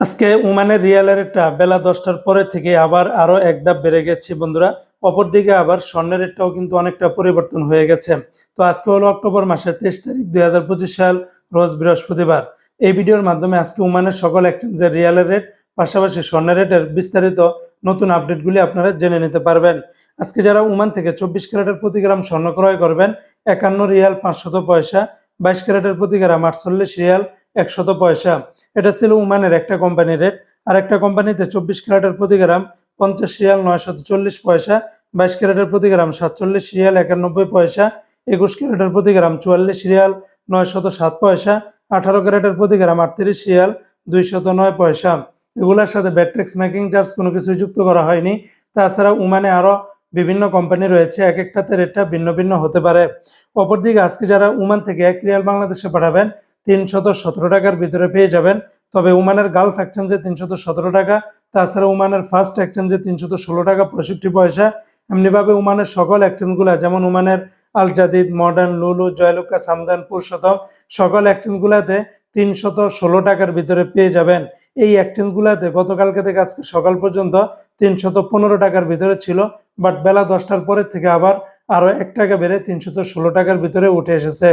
আজকে ওমানের রিয়ালের রেটটা বেলা দশটার পরে থেকে আবার আরও এক ধাপ বেড়ে গেছে, বন্ধুরা। অপরদিকে আবার স্বর্ণের রেটটাও কিন্তু অনেকটা পরিবর্তন হয়ে গেছে। তো আজকে হলো অক্টোবর মাসের তেইশ তারিখ, দুই সাল, রোজ বৃহস্পতিবার। এই ভিডিওর মাধ্যমে আজকে ওমানের সকল এক্সচেঞ্জের রিয়ালের রেট, পাশাপাশি স্বর্ণের রেটের বিস্তারিত নতুন আপডেটগুলি আপনারা জেনে নিতে পারবেন। আজকে যারা ওমান থেকে চব্বিশ ক্যারেটের প্রতি গ্রাম স্বর্ণ ক্রয় করবেন, একান্ন রিয়াল পাঁচশত পয়সা, বাইশ ক্যারেটের প্রতি গ্রাম আটচল্লিশ রিয়াল একশত পয়সা। এটা ছিল উমানের একটা কোম্পানির রেট আর একটা কোম্পানিতে চব্বিশ ক্যারেটের প্রতি গ্রাম পঞ্চাশ রিয়াল নয়শত চল্লিশ পয়সা, বাইশ ক্যারেটের প্রতি গ্রাম সাতচল্লিশ রিয়াল একানব্বই পয়সা, একুশ ক্যারেটের প্রতি গ্রাম চুয়াল্লিশ রিয়াল নয়শত সাত পয়সা, আঠারো ক্যারেটের প্রতি গ্রাম আটত্রিশ রিয়াল দুইশত নয় পয়সা। এগুলোর সাথে ব্যাট্রিক্স মেকিং চার্জ কোনো কিছু যুক্ত করা হয়নি। তাছাড়া উমানে আরও বিভিন্ন কোম্পানি রয়েছে। এক একটাতে রেটটা ভিন্ন ভিন্ন হতে পারে। অপরদিকে আজকে যারা উমান থেকে এক রিয়াল বাংলাদেশে পাঠাবেন তিনশত সতেরো টাকার ভিতরে পেয়ে যাবেন। তবে ওমানের গালফ এক্সচেঞ্জে তিনশত সতেরো টাকা, তাছাড়া ওমানের ফার্স্ট এক্সচেঞ্জে তিনশত ষোলো টাকা পঁয়ষট্টি পয়সা। এমনিভাবে ওমানের সকল এক্সচেঞ্জগুলো যেমন ওমানের আল জাদিদ মডার্ন লুলু জয়লুকা সামদান পুরুষোত্তম সকল এক্সচেঞ্জগুলোতে তিনশত ষোলো টাকার ভিতরে পেয়ে যাবেন। এই এক্সচেঞ্জগুলোতে গতকালকে থেকে আজকে সকাল পর্যন্ত তিনশত পনেরো টাকার ভিতরে ছিল বাট বেলা দশটার পরের থেকে আবার আরও এক টাকা বেড়ে তিনশত ষোলো টাকার ভিতরে উঠে এসেছে।